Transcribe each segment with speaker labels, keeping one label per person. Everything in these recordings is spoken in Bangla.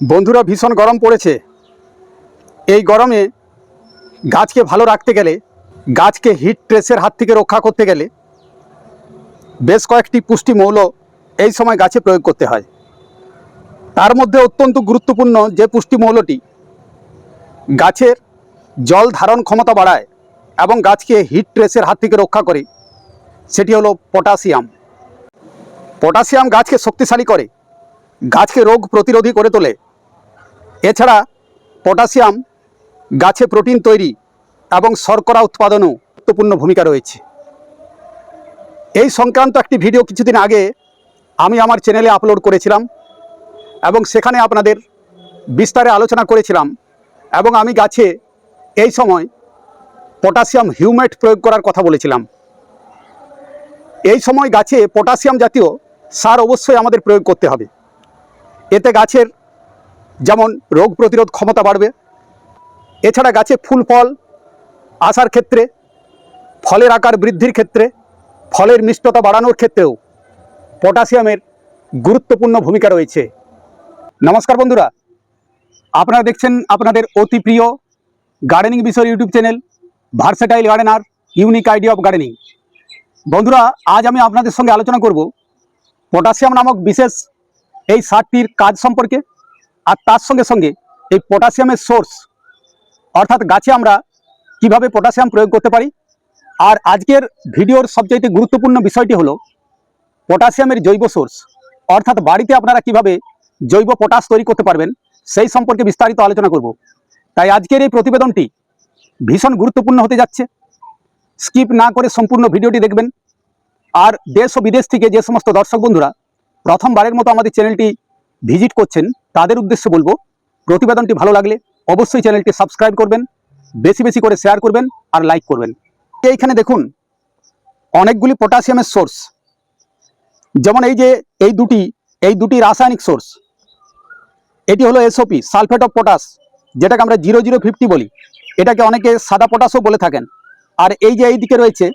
Speaker 1: বন্ধুরা ভীষণ গরম পড়েছে। এই গরমে গাছকে ভালো রাখতে গেলে, গাছকে হিট স্ট্রেসের হাত থেকে রক্ষা করতে গেলে বেশ কয়েকটি পুষ্টি মৌল এই সময় গাছে প্রয়োগ করতে হয়। তার মধ্যে অত্যন্ত গুরুত্বপূর্ণ যে পুষ্টি মৌলটি গাছের জল ধারণ ক্ষমতা বাড়ায় এবং গাছকে হিট স্ট্রেসের হাত থেকে রক্ষা করে, সেটি হলো পটাশিয়াম। পটাশিয়াম গাছকে শক্তিশালী করে, গাছকে রোগ প্রতিরোধী করে তোলে। এছাড়া পটাশিয়াম গাছে প্রোটিন তৈরি এবং শর্করা উৎপাদনেও গুরুত্বপূর্ণ ভূমিকা রয়েছে। এই সংক্রান্ত একটি ভিডিও কিছুদিন আগে আমি আমার চ্যানেলে আপলোড করেছিলাম এবং সেখানে আপনাদের বিস্তারে আলোচনা করেছিলাম এবং আমি গাছে এই সময় পটাশিয়াম হিউমেট প্রয়োগ করার কথা বলেছিলাম। এই সময় গাছে পটাশিয়াম জাতীয় সার অবশ্যই আমাদের প্রয়োগ করতে হবে। এতে গাছের যেমন রোগ প্রতিরোধ ক্ষমতা বাড়বে, এছাড়া গাছে ফুল, ফল আসার ক্ষেত্রে, ফলের আকার বৃদ্ধির ক্ষেত্রে, ফলের মিষ্টতা বাড়ানোর ক্ষেত্রেও পটাশিয়ামের গুরুত্বপূর্ণ ভূমিকা রয়েছে। নমস্কার বন্ধুরা, আপনারা দেখছেন আপনাদের অতি প্রিয় গার্ডেনিং বিষয় YouTube channel versatile gardener unique idea of gardening. বন্ধুরা, আজ আমি আপনাদের সঙ্গে আলোচনা করব পটাশিয়াম নামক বিশেষ এই সারটির কাজ সম্পর্কে। আর তার সঙ্গে সঙ্গে এই পটাশিয়ামের সোর্স অর্থাৎ গাছে আমরা কীভাবে পটাশিয়াম প্রয়োগ করতে পারি? আর আজকের ভিডিওর সবচাইতে গুরুত্বপূর্ণ বিষয়টি হলো পটাশিয়ামের জৈব সোর্স অর্থাৎ বাড়িতে আপনারা কীভাবে জৈব পটাশ তৈরি করতে পারবেন, সেই সম্পর্কে বিস্তারিত আলোচনা করব। তাই আজকের এই প্রতিবেদনটি ভীষণ গুরুত্বপূর্ণ হতে যাচ্ছে। স্কিপ না করে সম্পূর্ণ ভিডিওটি দেখবেন। আর দেশ ও বিদেশ থেকে যে সমস্ত দর্শক বন্ধুরা প্রথমবারের মতো আমাদের চ্যানেলটি ভিজিট করছেন তাদের উদ্দেশ্যে বলব, প্রতিবেদনটি ভালো লাগলে অবশ্যই চ্যানেলটি সাবস্ক্রাইব করবেন, বেশি বেশি করে শেয়ার করবেন আর লাইক করবেন। এইখানে দেখুন, অনেকগুলি পটাশিয়ামের সোর্স যেমন এই যে এই দুটি এই দুটি রাসায়নিক সোর্স এটি হলো এসওপি সালফেট অফ পটাশ যেটাকে আমরা জিরো জিরো ফিফটি বলি। এটাকে অনেকে সাদা পটাশও বলে থাকেন। আর এই যে এই দিকে রয়েছে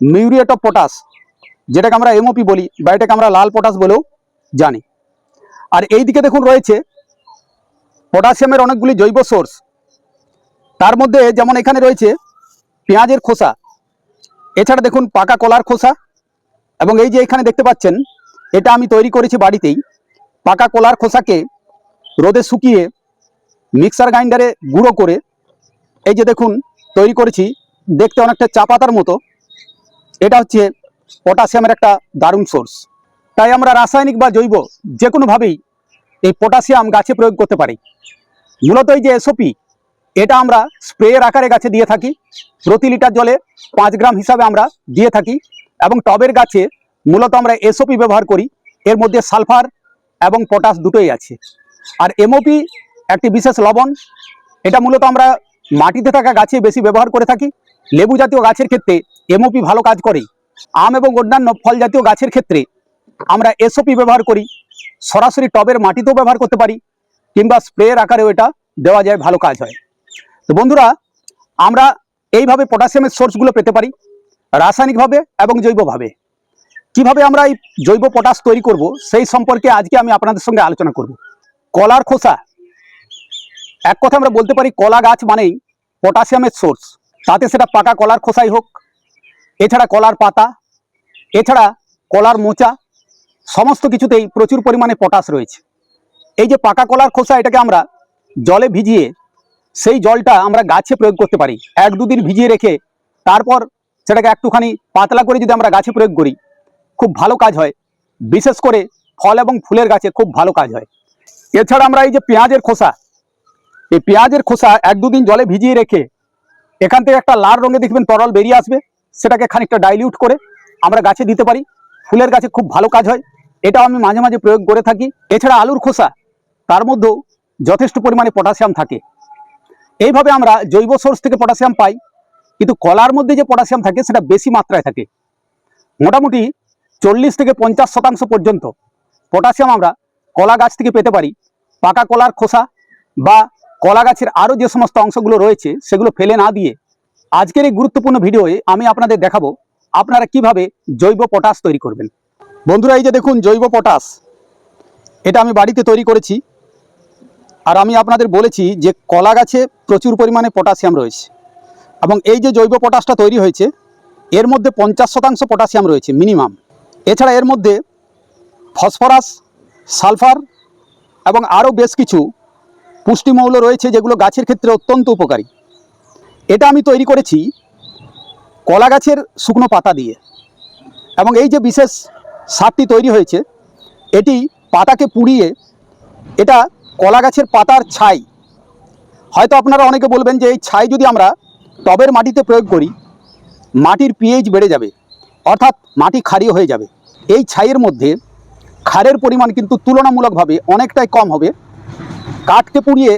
Speaker 1: মিউরিয়েট অফ পটাশ যেটাকে আমরা এমওপি বলি বা এটাকে আমরা লাল পটাশ বলেও জানি। আর এই দিকে দেখুন রয়েছে পটাশিয়ামের অনেকগুলি জৈব সোর্স। তার মধ্যে যেমন এখানে রয়েছে পেঁয়াজের খোসা, এছাড়া দেখুন পাকা কলার খোসা এবং এই যে এখানে দেখতে পাচ্ছেন, এটা আমি তৈরি করেছি বাড়িতেই। পাকা কলার খোসাকে রোদে শুকিয়ে মিক্সার গ্রাইন্ডারে গুঁড়ো করে এই যে দেখুন তৈরি করেছি, দেখতে অনেকটা চা পাতার মতো। এটা হচ্ছে পটাশিয়ামের একটা দারুণ সোর্স। তাই আমরা রাসায়নিক বা জৈব যে কোনোভাবেই এই পটাশিয়াম গাছে প্রয়োগ করতে পারি। মূলত এই যে এসওপি এটা আমরা স্প্রেয়ের আকারে গাছে দিয়ে থাকি। প্রতি লিটার জলে পাঁচ গ্রাম হিসাবে আমরা দিয়ে থাকি এবং টবের গাছে মূলত আমরা এসওপি ব্যবহার করি। এর মধ্যে সালফার এবং পটাশ দুটোই আছে। আর এমওপি একটি বিশেষ লবণ, এটা মূলত আমরা মাটিতে থাকা গাছে বেশি ব্যবহার করে থাকি। লেবু জাতীয় গাছের ক্ষেত্রে এমওপি ভালো কাজ করে। আম এবং অন্যান্য ফল জাতীয় গাছের ক্ষেত্রে আমরা এসওপি ব্যবহার করি, সরাসরি টবের মাটিতেও ব্যবহার করতে পারি, কিংবা স্প্রের আকারেও এটা দেওয়া যায়, ভালো কাজ হয়। তো বন্ধুরা, আমরা এইভাবে পটাশিয়ামের সোর্সগুলো পেতে পারি, রাসায়নিকভাবে এবং জৈবভাবে। কীভাবে আমরা এই জৈব পটাশ তৈরি করব, সেই সম্পর্কে আজকে আমি আপনাদের সঙ্গে আলোচনা করব। কলার খোসা। এক কথা আমরা বলতে পারি, কলা গাছ মানেই পটাশিয়ামের সোর্স। তাতে সেটা পাকা কলার খোসাই হোক, এছাড়া কলার পাতা, এছাড়া কলার মোচা সমস্ত কিছুতেই প্রচুর পরিমাণে পটাশ রয়েছে। এই যে পাকা কলার খোসা এটাকে আমরা জলে ভিজিয়ে, সেই জলটা আমরা গাছে প্রয়োগ করতে পারি। এক দুদিন ভিজিয়ে রেখে, তারপর সেটাকে একটুখানি পাতলা করে যদি আমরা গাছে প্রয়োগ করি, খুব ভালো কাজ হয়। বিশেষ করে ফল এবং ফুলের গাছে খুব ভালো কাজ হয়। এছাড়া আমরা এই যে পেঁয়াজের খোসা, এই পেঁয়াজের খোসা এক দুদিন জলে ভিজিয়ে রেখে, এখান থেকে একটা লাল রঙে দেখবেন তরল বেরিয়ে আসবে। সেটাকে খানিকটা ডাইলিউট করে আমরা গাছে দিতে পারি। ফুলের গাছে খুব ভালো কাজ হয়। এটাও আমি মাঝে মাঝে প্রয়োগ করে থাকি। এছাড়া আলুর খোসা, তার মধ্যেও যথেষ্ট পরিমাণে পটাশিয়াম থাকে। এইভাবে আমরা জৈব সোর্স থেকে পটাশিয়াম পাই, কিন্তু কলার মধ্যে যে পটাশিয়াম থাকে, সেটা বেশি মাত্রায় থাকে। মোটামুটি চল্লিশ থেকে পঞ্চাশ শতাংশ পর্যন্ত পটাশিয়াম আমরা কলা গাছ থেকে পেতে পারি। পাকা কলার খোসা বা কলা গাছের আরও যে সমস্ত অংশগুলো রয়েছে, সেগুলো ফেলে না দিয়ে আজকের এই গুরুত্বপূর্ণ ভিডিওয়ে আমি আপনাদের দেখাবো আপনারা কীভাবে জৈব পটাশ তৈরি করবেন। বন্ধুরা, এই যে দেখুন, জৈব পটাশ। এটা আমি বাড়িতে তৈরি করেছি। আর আমি আপনাদের বলেছি যে কলা গাছে প্রচুর পরিমাণে পটাশিয়াম রয়েছে। এবং এই যে জৈব পটাশটা তৈরি হয়েছে, এর মধ্যে পঞ্চাশ শতাংশ পটাশিয়াম রয়েছে, মিনিমাম। এছাড়া এর মধ্যে ফসফরাস, সালফার এবং আরও বেশ কিছু পুষ্টিমৌল রয়েছে, যেগুলো গাছের ক্ষেত্রে অত্যন্ত উপকারী। এটা আমি তৈরি করেছি কলা গাছের শুকনো পাতা দিয়ে। এবং এই যে বিশেষ সারটি তৈরি হয়েছে। এটি পাতাকে পুড়িয়ে, এটা কলা গাছের পাতার ছাই। হয়তো আপনারা অনেকে বলবেন যে এই ছাই যদি আমরা টবের মাটিতে প্রয়োগ করি, মাটির পিএইচ বেড়ে যাবে, অর্থাৎ মাটি ক্ষারীয় হয়ে যাবে। এই ছাইয়ের মধ্যে ক্ষারের পরিমাণ কিন্তু তুলনামূলকভাবে অনেকটাই কম হবে। কাঠকে পুড়িয়ে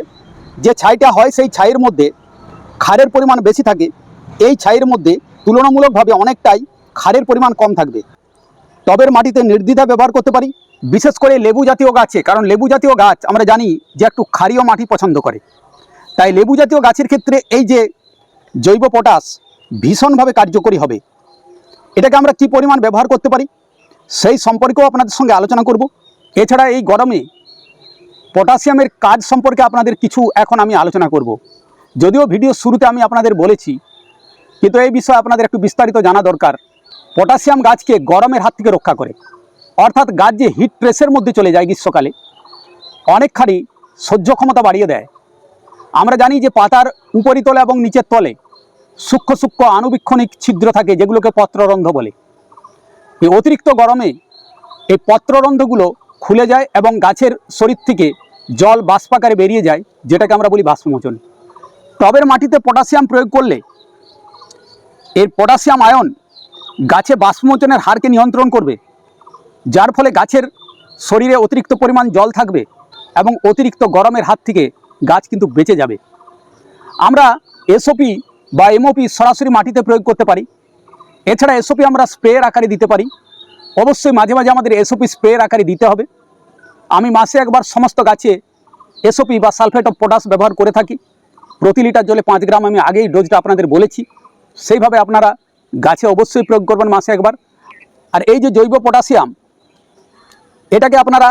Speaker 1: যে ছাইটা হয়, সেই ছাইয়ের মধ্যে ক্ষারের পরিমাণ বেশি থাকে। এই ছাইয়ের মধ্যে তুলনামূলকভাবে অনেকটাই ক্ষারের পরিমাণ কম থাকবে। টবের মাটিতে নির্দ্বিধা ব্যবহার করতে পারি। বিশেষ করে লেবু জাতীয় গাছে, কারণ লেবু জাতীয় গাছ আমরা জানি যে একটু ক্ষারীয় মাটি পছন্দ করে। তাই লেবু জাতীয় গাছের ক্ষেত্রে এই যে জৈব পটাশ ভীষণভাবে কার্যকরী হবে। এটাকে আমরা কি পরিমাণ ব্যবহার করতে পারি, সেই সম্পর্কেও আপনাদের সঙ্গে আলোচনা করব। এছাড়া এই গরমে পটাশিয়ামের কাজ সম্পর্কে আপনাদের কিছু এখন আমি আলোচনা করব। যদিও ভিডিও শুরুতে আমি আপনাদের বলেছি, কিন্তু এই বিষয়ে আপনাদের একটু বিস্তারিত জানা দরকার। পটাশিয়াম গাছকে গরমের হাত থেকে রক্ষা করে। অর্থাৎ গাছ যে হিট প্রেসের মধ্যে চলে যায় গ্রীষ্মকালে, অনেকখানি সহ্য ক্ষমতা বাড়িয়ে দেয়। আমরা জানি যে পাতার উপরিতলে এবং নিচের তলে সূক্ষ্ম সূক্ষ্ম আনুবীক্ষণিক ছিদ্র থাকে, যেগুলোকে পত্ররন্ধ্র বলে। এই অতিরিক্ত গরমে এই পত্ররন্ধ্রগুলো খুলে যায় এবং গাছের শরীর থেকে জল বাষ্পাকারে বেরিয়ে যায়, যেটাকে আমরা বলি বাষ্পমোচন। টবের মাটিতে পটাশিয়াম প্রয়োগ করলে এর পটাশিয়াম আয়ন গাছে বাষ্পমোচনের হারকে নিয়ন্ত্রণ করবে, যার ফলে গাছের শরীরে অতিরিক্ত পরিমাণ জল থাকবে এবং অতিরিক্ত গরমের হাত থেকে গাছ কিন্তু বেঁচে যাবে। আমরা এসওপি বা এমওপি সরাসরি মাটিতে প্রয়োগ করতে পারি। এছাড়া এসওপি আমরা স্প্রের আকারে দিতে পারি। অবশ্যই মাঝে মাঝে আমাদের এসওপি স্প্রের আকারে দিতে হবে। আমি মাসে একবার সমস্ত গাছে এসওপি বা সালফেট অফ পটাশ ব্যবহার করে থাকি। প্রতি লিটার জলে পাঁচ গ্রাম আমি আগেই ডোজটা আপনাদের বলেছি। সেইভাবে আপনারা গাছে অবশ্যই প্রয়োগ করবেন মাসে একবার। আর এই যে জৈব পটাশিয়াম, এটাকে আপনারা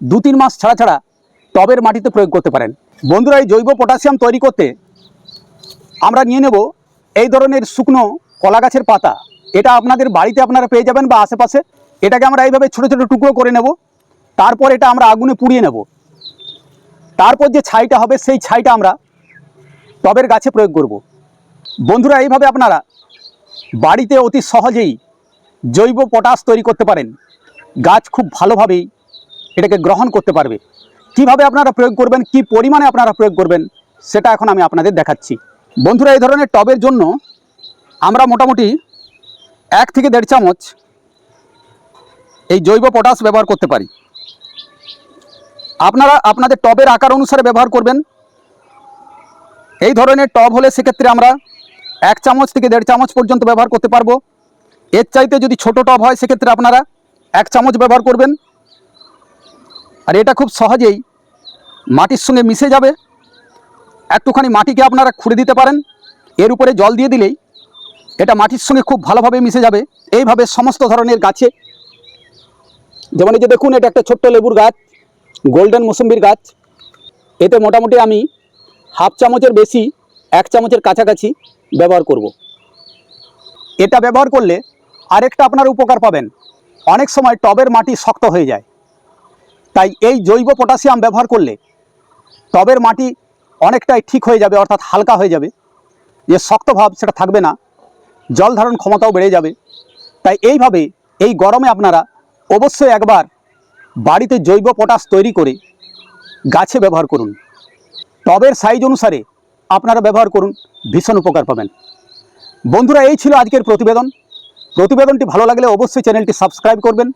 Speaker 1: দু তিন মাস ছাড়া ছাড়া টবের মাটিতে প্রয়োগ করতে পারেন। বন্ধুরা, এই জৈব পটাশিয়াম তৈরি করতে আমরা নিয়ে নেব এই ধরনের শুকনো কলা গাছের পাতা। এটা আপনাদের বাড়িতে আপনারা পেয়ে যাবেন বা আশেপাশে। এটাকে আমরা এইভাবে ছোটো ছোটো টুকরো করে নেব। তারপর এটা আমরা আগুনে পুড়িয়ে নেব। তারপর যে ছাইটা হবে, সেই ছাইটা আমরা টবের গাছে প্রয়োগ করব। বন্ধুরা, এইভাবে আপনারা বাড়িতে অতি সহজেই জৈব পটাশ তৈরি করতে পারেন। গাছ খুব ভালোভাবেই এটাকে গ্রহণ করতে পারবে। কীভাবে আপনারা প্রয়োগ করবেন, কি পরিমাণে আপনারা প্রয়োগ করবেন, সেটা এখন আমি আপনাদের দেখাচ্ছি। বন্ধুরা, এই ধরনের টবের জন্য আমরা মোটামুটি এক থেকে দেড় চামচ এই জৈব পটাশ ব্যবহার করতে পারি। আপনারা, আপনাদের টবের আকার অনুসারে ব্যবহার করবেন। এই ধরনের টব হলে সেক্ষেত্রে আমরা এক চামচ থেকে দেড় চামচ পর্যন্ত ব্যবহার করতে পারব। এর চাইতে যদি ছোট টব হয়, সেক্ষেত্রে আপনারা এক চামচ ব্যবহার করবেন। আর এটা খুব সহজেই মাটির সঙ্গে মিশে যাবে। একটুখানি মাটিকে আপনারা খুঁড়ে দিতে পারেন। এর উপরে জল দিয়ে দিলেই এটা মাটির সঙ্গে খুব ভালোভাবে মিশে যাবে। এইভাবে সমস্ত ধরনের গাছে, যেমন এই যে দেখুন, এটা একটা ছোট্ট লেবুর গাছ, গোল্ডেন মৌসুম্বির গাছ। এতে মোটামুটি আমি হাফ চামচের বেশি এক চামচের কাছাকাছি ব্যবহার করব। এটা ব্যবহার করলে আরেকটা আপনার উপকার পাবেন। অনেক সময় টবের মাটি শক্ত হয়ে যায়। তাই এই জৈব পটাশিয়াম ব্যবহার করলে টবের মাটি অনেকটাই ঠিক হয়ে যাবে, অর্থাৎ হালকা হয়ে যাবে। যে শক্ত ভাব সেটা থাকবে না, জল ধারণ ক্ষমতাও বেড়ে যাবে। তাই এইভাবে এই গরমে আপনারা অবশ্যই একবার বাড়িতে জৈব পটাশ তৈরি করে গাছে ব্যবহার করুন। টবের সাইজ অনুসারে আপনারা ব্যবহার করুন, ভীষণ উপকার পাবেন। বন্ধুরা, এই ছিল আজকের প্রতিবেদন। প্রতিবেদনটি ভালো লাগলে অবশ্যই চ্যানেলটি সাবস্ক্রাইব করবেন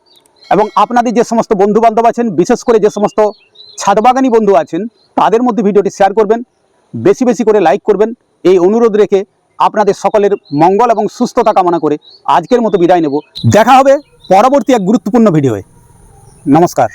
Speaker 1: এবং আপনাদের যে সমস্ত বন্ধুবান্ধব আছেন, বিশেষ করে যে সমস্ত ছাদবাগানি বন্ধু আছেন, তাদের মধ্যে ভিডিওটি শেয়ার করবেন। বেশি বেশি করে লাইক করবেন। এই অনুরোধ রেখে আপনাদের সকলের মঙ্গল এবং সুস্থতা কামনা করে আজকের মতো বিদায় নেব। দেখা হবে পরবর্তী এক গুরুত্বপূর্ণ ভিডিওয়ে। নমস্কার।